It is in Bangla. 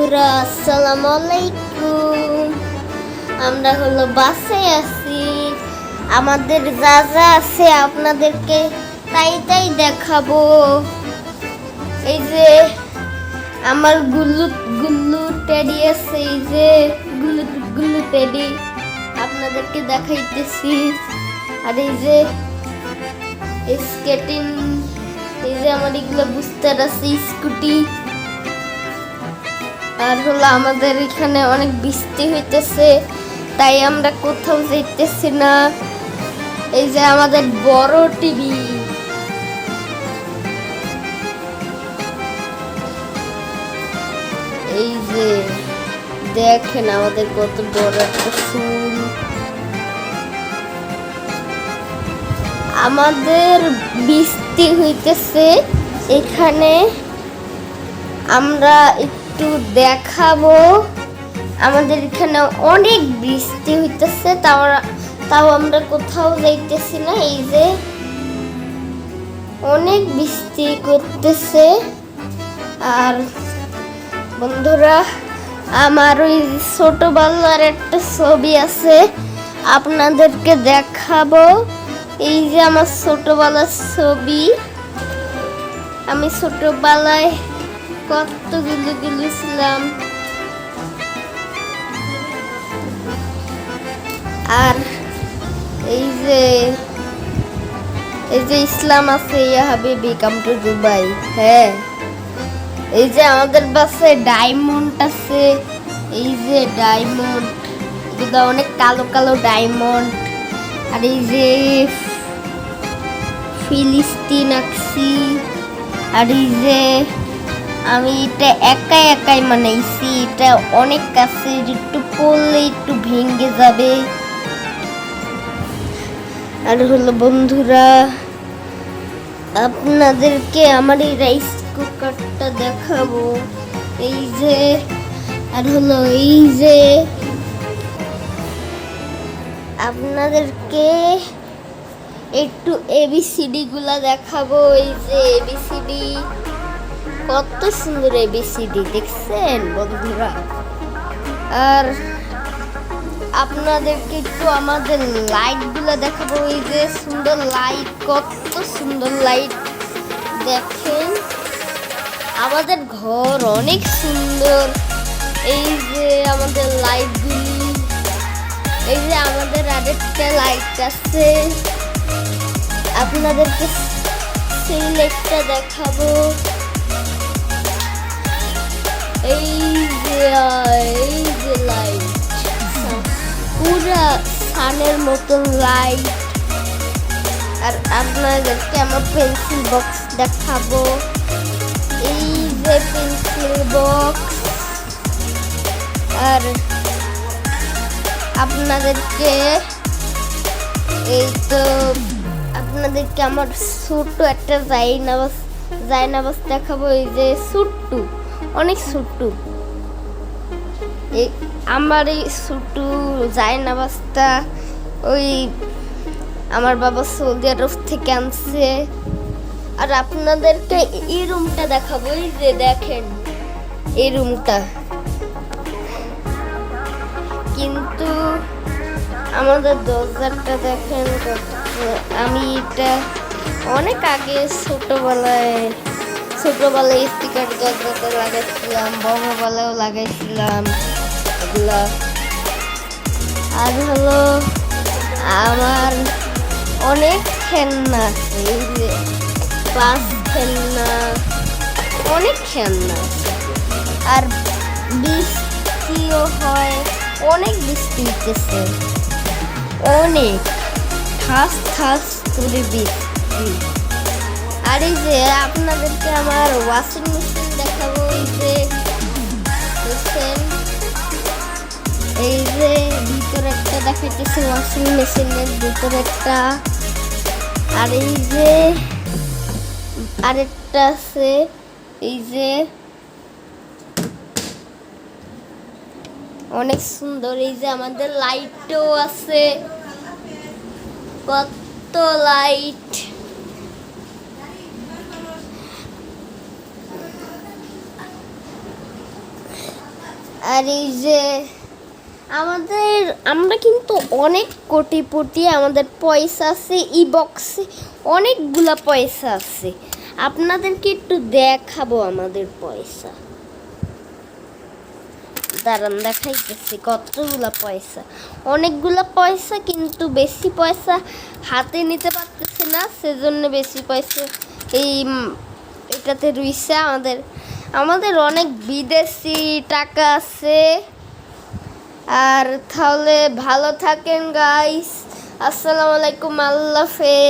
বন্ধুরা, আসসালামু আলাইকুম। আমরা হলো বাসে আছি। আমাদের যা যা আছে আপনাদেরকে তাই তাই দেখাবো। এই যে আমার গুল্লু গুল্লু টেডি আছে, এই যে গুল্লু গুল্লু টেডি আপনাদেরকে দেখাইতেছি। আর এই যে স্কেটিং এই যে আমার এগুলো বুঝতে আছে, স্কুটি। আর হলো আমাদের এখানে অনেক বৃষ্টি হইতেছে, তাই আমরা কোথাও যাইতেছি না। এই যে আমাদের বড় টিভি। এই যে দেখেন আমাদের কত বড় একটা ফুল। আমাদের বৃষ্টি হইতেছে, এখানে আমরা একটু দেখাবো। আমাদের এখানে অনেক বৃষ্টি হইতেছে, তাও তাও আমরা কোথাও যাইতেছি না, এই যে অনেক বৃষ্টি করতেছে। আর বন্ধুরা, আমার ওই ছোটবেলার একটা ছবি আছে, আপনাদেরকে দেখাবো। এই যে আমার ছোটবেলার ছবি। আমি ছোটবেলায় কতগুলো গুলো আর এই যে এই যে ইসলাম আছে, ইয়া হাবিবি কাম টু দুবাই হ্যাঁ। এই যে আমাদের বাসায় ডায়মন্ড আছে, এই যে ডায়মন্ড এগুলো অনেক কালো কালো ডায়মন্ড আর এই যে ফিলিস্তিন আঁকছি, আর এই যে আমি এটা একাই একাই বানাইছি, এটা অনেক কাছে, একটু পড়লে একটু ভেঙে যাবে। আর হলো বন্ধুরা, আপনাদেরকে আমার এই রাইস কুকারটা দেখাবো। এই যে, আর হলো এই যে, আপনাদেরকে একটু এবিসিডি গুলা দেখাবো। এই যে এবিসিডি কত সুন্দর এবিসিডি দেখছেন বন্ধুরা? আর আপনাদেরকে একটু আমাদের লাইটগুলা দেখাবো। এই যে সুন্দর লাইট, কত সুন্দর লাইট। দেখেন, আমাদের ঘর অনেক সুন্দর। এই যে আমাদের লাইটগুলি, এই যে আমাদের আরেকটা লাইট আছে। আপনাদেরকে সেই লাইটটা দেখাবো। এই এই যে পুরা সানের মতন লাইট আর আপনাদেরকে আমার পেন্সিল বক্স দেখাবো। এই যে পেন্সিল বক্স আর আপনাদেরকে এই তো, আপনাদেরকে আমার ছোট্ট একটা জাইনাবাস জাইনাবাস দেখাবো, এই যে ছোট্টু অনেক ছোট্টু। আমার এই ছোট্টু জাইনাবাসটা ওই আমার বাবা সৌদি আরব থেকে আনছে। আর আপনাদেরকে এই রুমটা দেখাবো, এই যে দেখেন, এই রুমটা। কিন্তু আমাদের দরজাটা দেখেন আমি এটা অনেক আগে ছোটবেলায় ছোটবেলায় স্টিকার দরজাতে লাগাইছিলাম বড়বেলাও লাগাইছিলাম এগুলা। আর হলো আমার অনেক খেলনা আছে, এই যে পাঁচ খেলনা, অনেক খেলনা আর বৃষ্টিও হয়, অনেক বৃষ্টি হইতেছে। অনেক, ঠাস ঠাস করে বৃষ্টি। আর এই যে আপনাদেরকে আমার ওয়াশিং মেশিন দেখাবো, এই যে দেখছেন এই যে ভিতরে একটা দেখাইতেছে ওয়াশিং মেশিনের ভিতরে একটা, আর এই যে আরেকটা আছে, এই যে অনেক সুন্দর, এই যে আমাদের লাইটও আছে, কত লাইট আর এই যে আমাদের, আমরা কিন্তু অনেক কোটিপতি, আমাদের পয়সা আছে ই বক্সে অনেকগুলা পয়সা আছে। আপনাদেরকে একটু দেখাবো আমাদের পয়সা। দাঁড়ান, দেখাইতেছি কতগুলা পয়সা। অনেকগুলা পয়সা কিন্তু বেশি পয়সা হাতে নিতে পারতেছে না, সেজন্য বেশি পয়সা এই এটাতে রুইছে আমাদের আমাদের অনেক বিদেশি টাকা আছে। আর তাহলে ভালো থাকেন গাইস আসসালামু আলাইকুম আল্লাহ হাফেজ।